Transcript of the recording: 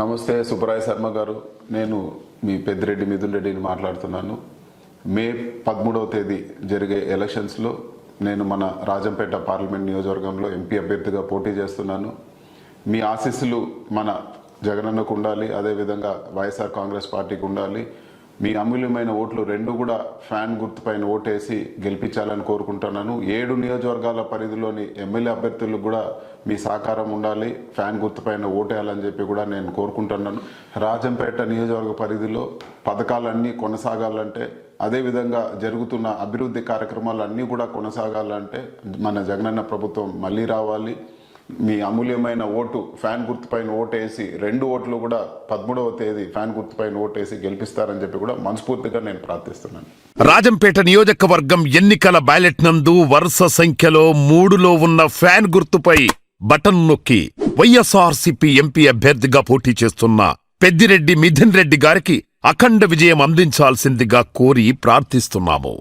నమస్తే సుబ్బరాయ శర్మ గారు. నేను మీ పెద్దిరెడ్డి మిథున్ రెడ్డిని మాట్లాడుతున్నాను. మే పదమూడవ తేదీ జరిగే ఎలక్షన్స్లో నేను మన రాజంపేట పార్లమెంట్ నియోజకవర్గంలో ఎంపీ అభ్యర్థిగా పోటీ చేస్తున్నాను. మీ ఆశీస్సులు మన జగనన్నకు ఉండాలి అదేవిధంగా వైఎస్ఆర్ కాంగ్రెస్ పార్టీకి ఉండాలి. మీ అమూల్యమైన ఓట్లు రెండు కూడా ఫ్యాన్ గుర్తుపైన ఓటేసి గెలిపించాలని కోరుకుంటున్నాను. ఏడు నియోజకవర్గాల పరిధిలోని ఎమ్మెల్యే అభ్యర్థులకు కూడా మీ సహకారం ఉండాలి. ఫ్యాన్ గుర్తుపైన ఓటేయాలని చెప్పి కూడా నేను కోరుకుంటున్నాను. రాజంపేట నియోజకవర్గ పరిధిలో పథకాలన్నీ కొనసాగాలంటే అదేవిధంగా జరుగుతున్న అభివృద్ధి కార్యక్రమాలు అన్నీ కూడా కొనసాగాలంటే మన జగనన్న ప్రభుత్వం మళ్ళీ రావాలి. మీ అమూల్యమైన ఓటు ఫ్యాన్ గుర్తుపైన ఓటేసి రెండు ఓట్లు కూడా పదమూడవ తేదీ ఫ్యాన్ గుర్తుపైన ఓటేసి గెలిపిస్తారని చెప్పి కూడా మనస్ఫూర్తిగా నేను ప్రార్థిస్తున్నాను. రాజంపేట నియోజకవర్గం ఎన్నికల బ్యాలెట్ నందు వరుస సంఖ్యలో మూడులో ఉన్న ఫ్యాన్ గుర్తుపై బటన్ నొక్కి వైఎస్ఆర్సీపీ ఎంపీ అభ్యర్థిగా పోటీ చేస్తున్న పెద్దిరెడ్డి మిథున్ రెడ్డి గారికి అఖండ విజయం అందించాల్సిందిగా కోరి ప్రార్థిస్తున్నాము.